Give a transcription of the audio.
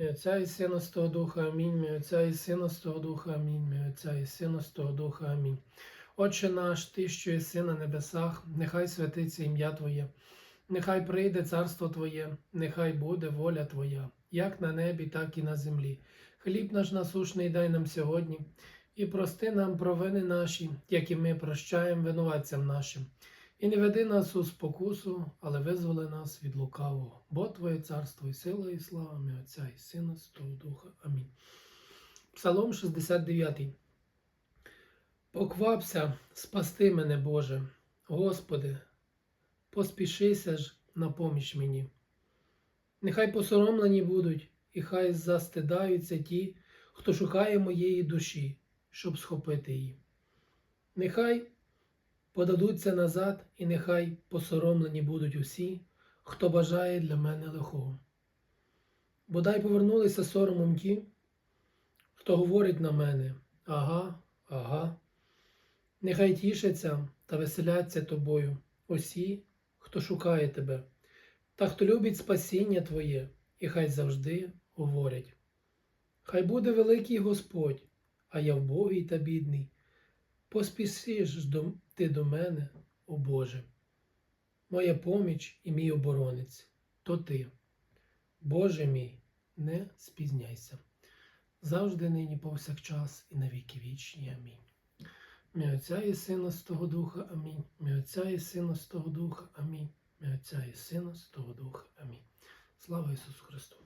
Отця і Сина з того Духа, амінь. Мій Отця і Сина з того Духа, амінь. Мій Отця і Сина з того Духа, амінь. Отче наш, Ти, що єси на небесах, нехай святиться ім'я Твоє, нехай прийде царство Твоє, нехай буде воля Твоя, як на небі, так і на землі. Хліб наш насушний дай нам сьогодні, і прости нам провини наші, як і ми прощаємо винуватцям нашим. І не веди нас у спокусу, але визволи нас від лукавого, бо Твоє царство і сила, і слава мій Отця і Сина, Святого Духа. Амінь. Псалом 69. Поквапся спасти мене, Боже, Господи, поспішися ж на поміч мені. Нехай посоромлені будуть, і хай застидаються ті, хто шукає моєї душі, щоб схопити її. Нехай подадуться назад, і нехай посоромлені будуть усі, хто бажає для мене лихого. Бодай повернулися соромом ті, хто говорить на мене ага, ага. Нехай тішаться та веселяться тобою усі, хто шукає тебе, та хто любить спасіння Твоє, і хай завжди говорять. Хай буде великий Господь, а я вбогий та бідний. Поспішиш ти до мене, о Боже. Моя поміч і мій оборонець то ти. Боже мій, не спізняйся. Завжди нині повсякчас і на віки вічні. Амінь. Мій Отця і Сина з того Духа, Амінь. Мій Отця і Сина з того Духа, Амінь. Мій Отця і Сина з того Духа, Амінь. Слава Ісусу Христу!